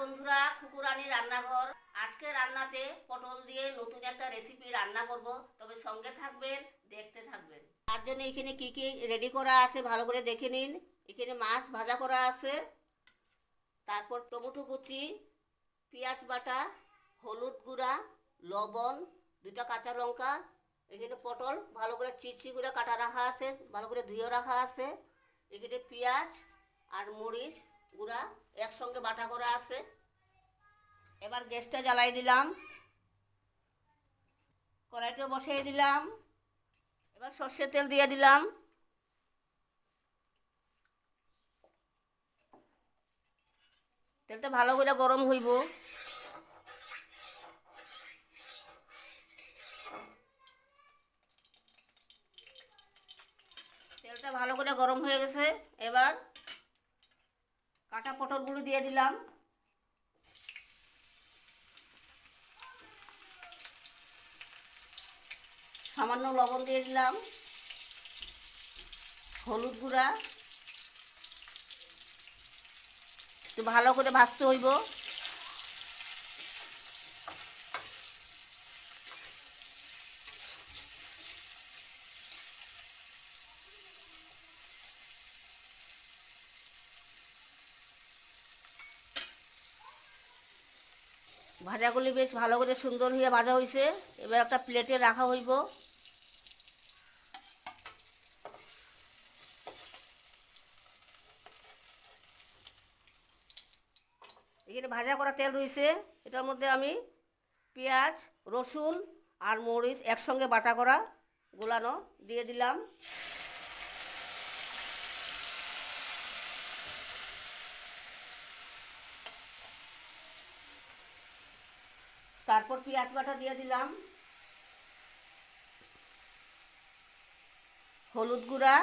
বন্ধুরা খুকুরানি রান্নাঘর। আজকে রান্নাতে পটল দিয়ে নতুন একটা রেসিপি রান্না করব। তবে সঙ্গে থাকবেন, দেখতে থাকবেন। তার জন্য এখানে কি কি রেডি করা আছে ভালো করে দেখে নিন। এখানে মাছ ভাজা করা আছে। তারপর টমেটো কুচি, পেঁয়াজ বাটা, হলুদ গুঁড়া, লবণ দুটা কাঁচা লঙ্কা। এখানে পটল ভালো করে চিচি করে কাটা রাখা আছে, ভালো করে ধুয়ে রাখা আছে। এখানে পেঁয়াজ আর মরিচ গুঁড়া, একসঙ্গে বাটা করা আছে। এবার গ্যাসটা জ্বালাই দিলাম। কড়াইটা বসিয়ে দিলাম। এবার সর্ষের তেল দিয়ে দিলাম। তেলটা ভালো করে গরম হইব। তেলটা ভালো করে গরম হয়ে গেছে। এবার কাটা পটলগুলো দিয়ে দিলাম। সামান্য লবণ দিয়ে দিলাম। হলুদ গুঁড়া। একটু ভালো করে ভাজতে হইব। ভাজাগুলি বেশ ভালো করে সুন্দর হয়ে ভাজা হয়েছে। এবার একটা প্লেটে রাখা হইব। এখানে ভাজা করা তেল রয়েছে। এটার মধ্যে আমি পেঁয়াজ, রসুন আর মরিচ একসঙ্গে বাটা করা গোলানো দিয়ে দিলাম। তারপর পেঁয়াজ বাটা দিয়ে দিলাম। হলুদ গুঁড়া।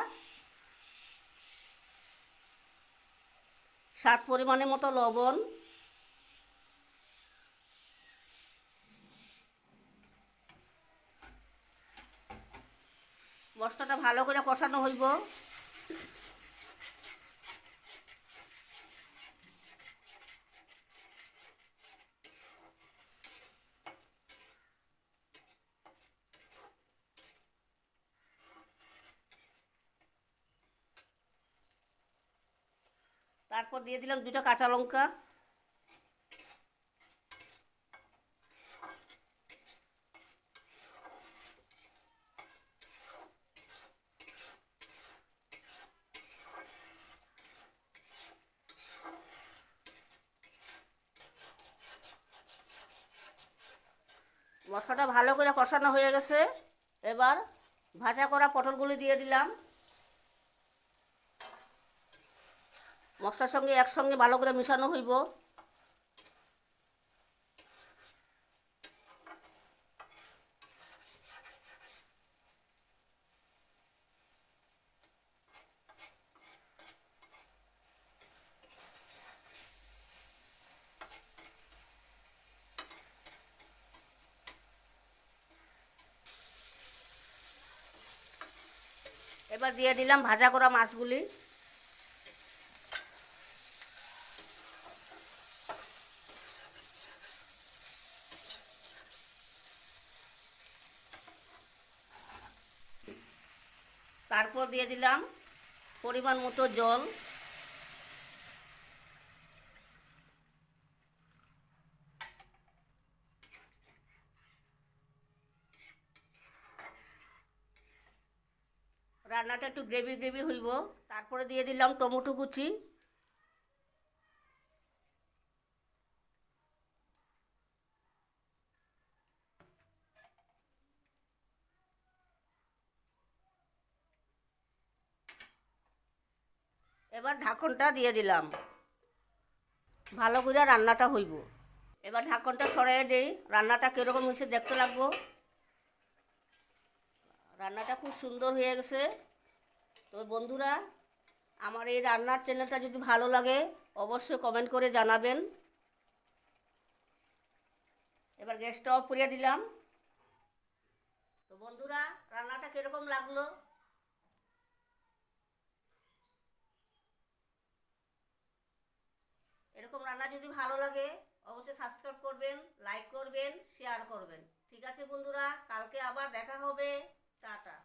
স্বাদ পরিমাণের মতো লবণ। মশলাটা ভালো করে কষানো হইব। তারপর দিয়ে দিলাম দুটো কাঁচা লঙ্কা। মশলাটা ভালো করে কষানো হয়ে গেছে। এবার ভাজা করা পটলগুলি দিয়ে দিলাম। মশলার সঙ্গে একসঙ্গে ভালো করে মিশানো হইব। এবার দিয়ে দিলাম ভাজা করা মাছগুলি। তারপর দিয়ে দিলাম পরিমাণ মতো জল। রান্নাটা একটু গ্রেভি গ্রেভি হইব। তারপরে দিয়ে দিলাম টমেটো কুচি। এবার ঢাকনটা দিয়ে দিলাম। ভালো করে রান্নাটা হইব। এবার ঢাকনটা সরাই দেই। রান্নাটা কীরকম হয়েছে দেখতে লাগবো। রান্নাটা খুব সুন্দর হয়ে গেছে। তো বন্ধুরা, আমার এই রান্নার চ্যানেলটা যদি ভালো লাগে, অবশ্যই কমেন্ট করে জানাবেন। এবার গ্যাসটা অফ করিয়ে দিলাম। তো বন্ধুরা, রান্নাটা কীরকম লাগল? এরকম রান্না যদি ভালো লাগে, অবশ্যই সাবস্ক্রাইব করবেন লাইক করবেন শেয়ার করবেন। ঠিক আছে বন্ধুরা, কালকে আবার দেখা হবে। টাটা।